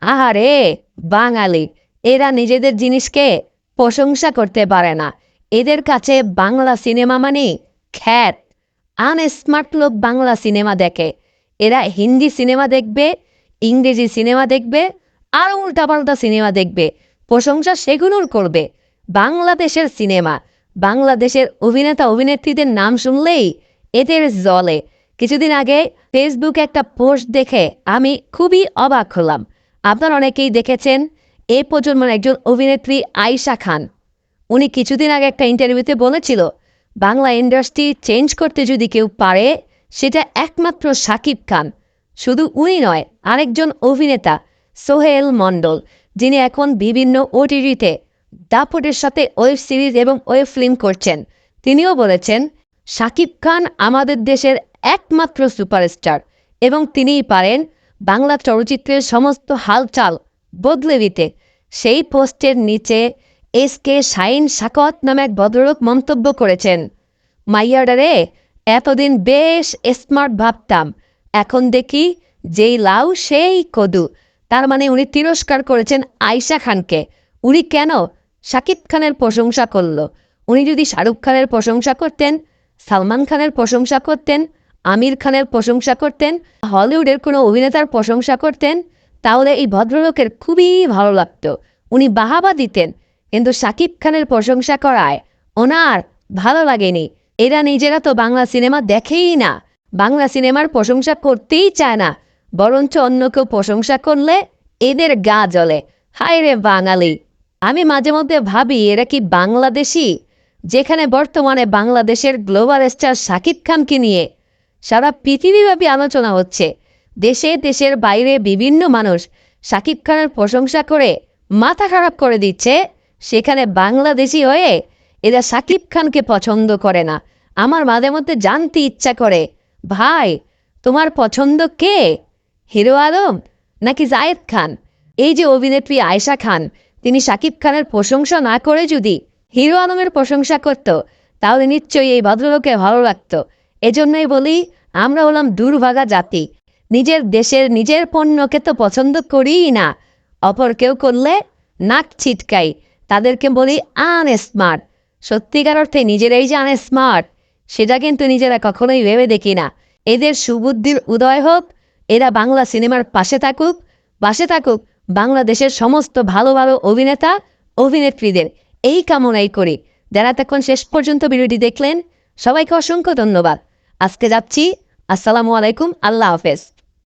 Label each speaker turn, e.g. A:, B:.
A: আহারে, বাঙালি, এরা নিজেদের জিনিসকে প্রশংসা করতে পারে না। এদের কাছে বাংলা সিনেমা মানে খ্যাত। আনস্মার্ট লোক বাংলা সিনেমা দেখে। এরা হিন্দি সিনেমা দেখবে, ইংরেজি সিনেমা দেখবে আর উল্টাপাল্টা সিনেমা দেখবে। প্রশংসা সেগুলোর করবে। বাংলাদেশের সিনেমা, বাংলাদেশের অভিনেতা, অভিনেত্রীদের নাম শুনলেই এদের জলে কিছুদিন আগে ফেসবুকে একটা পোস্ট দেখে আমি খুবই অবাক হলাম। আপনার অনেকেই দেখেছেন এ প্রজন্মের একজন অভিনেত্রী আয়শা খান। উনি কিছুদিন আগে একটা ইন্টারভিউতে বলেছিল, বাংলা ইন্ডাস্ট্রি চেঞ্জ করতে যদি কেউ পারে, সেটা একমাত্র সাকিব খান। শুধু উনি নয়, আরেকজন অভিনেতা, সোহেল মণ্ডল, যিনি এখন বিভিন্ন ওটিটিতে দাপটের সাথে ওয়েব সিরিজ এবং ওয়েব ফিল্ম করছেন। তিনিও বলেছেন, সাকিব খান আমাদের দেশের একমাত্র সুপারস্টার এবং তিনিই পারেন বাংলা চলচ্চিত্রের সমস্ত হালচাল বদলে দিতে। সেই পোস্টের নিচে এস কে শাইন সাকত নামে এক ভদ্রলোক মন্তব্য করেছেন। মাইয়াডারে এতদিন বেশ স্মার্ট ভাবতাম। এখন দেখি যেই লাউ সেই কদু। তার মানে উনি তিরস্কার করেছেন আয়শা খানকে। উনি কেন শাকিব খানের প্রশংসা করল? উনি যদি শাহরুখ খানের প্রশংসা করতেন, সালমান খানের প্রশংসা করতেন আমির খানের প্রশংসা করতেন, হলিউডের কোনো অভিনেতার প্রশংসা করতেন, তাহলে এই ভদ্রলোকের খুবই ভালো লাগত। উনি বাহাবা দিতেন, কিন্তু শাকিব খানের প্রশংসা করায় ওনার ভালো লাগেনি। এরা নিজেরা তো বাংলা সিনেমা দেখেই না। বাংলা সিনেমার প্রশংসা করতেই চায় না, বরঞ্চ অন্য কেউ প্রশংসা করলে এদের গা জ্বলে। হায় রে বাঙালি! আমি মাঝে মধ্যে ভাবি, এরা কি বাংলাদেশি? যেখানে বর্তমানে বাংলাদেশের গ্লোবাল স্টার শাকিব খানকে নিয়ে সারা পৃথিবীব্যাপী আলোচনা হচ্ছে। দেশে দেশের বাইরে বিভিন্ন মানুষ শাকিব খানের প্রশংসা করে মাথা খারাপ করে দিচ্ছে। সেখানে বাংলাদেশি হয়ে এরা শাকিব খানকে পছন্দ করে না। আমার মাঝে মধ্যে জানতে ইচ্ছা করে, ভাই, তোমার পছন্দ কে? হিরো আলম নাকি জায়েদ খান? এই যে অভিনেত্রী আয়েশা খান, তিনি শাকিব খানের প্রশংসা না করে যদি হিরো আলমের প্রশংসা করত, তাহলে নিশ্চয়ই এই ভদ্রলোকে ভালো লাগতো। এজন্যই বলি, আমরা হলাম দুর্ভাগা জাতি। নিজের দেশের নিজের পণ্যকে তো পছন্দ করিই না। অপর কেউ করলে নাক ছিটকাই। তাদেরকে বলি আনস্মার্ট সত্যিকার অর্থে নিজেরাই যে আনস্মার্ট সেটা কিন্তু নিজেরা কখনোই ভেবে দেখি না। এদের সুবুদ্ধির উদয় হোক, এরা বাংলা সিনেমার পাশে থাকুক পাশে থাকুক বাংলাদেশের সমস্ত ভালো ভালো অভিনেতা, অভিনেত্রীদের। এই কামনাই করি। যারা তখন শেষ পর্যন্ত ভিডিওটি দেখলেন, সবাইকে অসংখ্য ধন্যবাদ। আজকে যাচ্ছি। আসসালামু আলাইকুম আল্লাহ হাফেজ।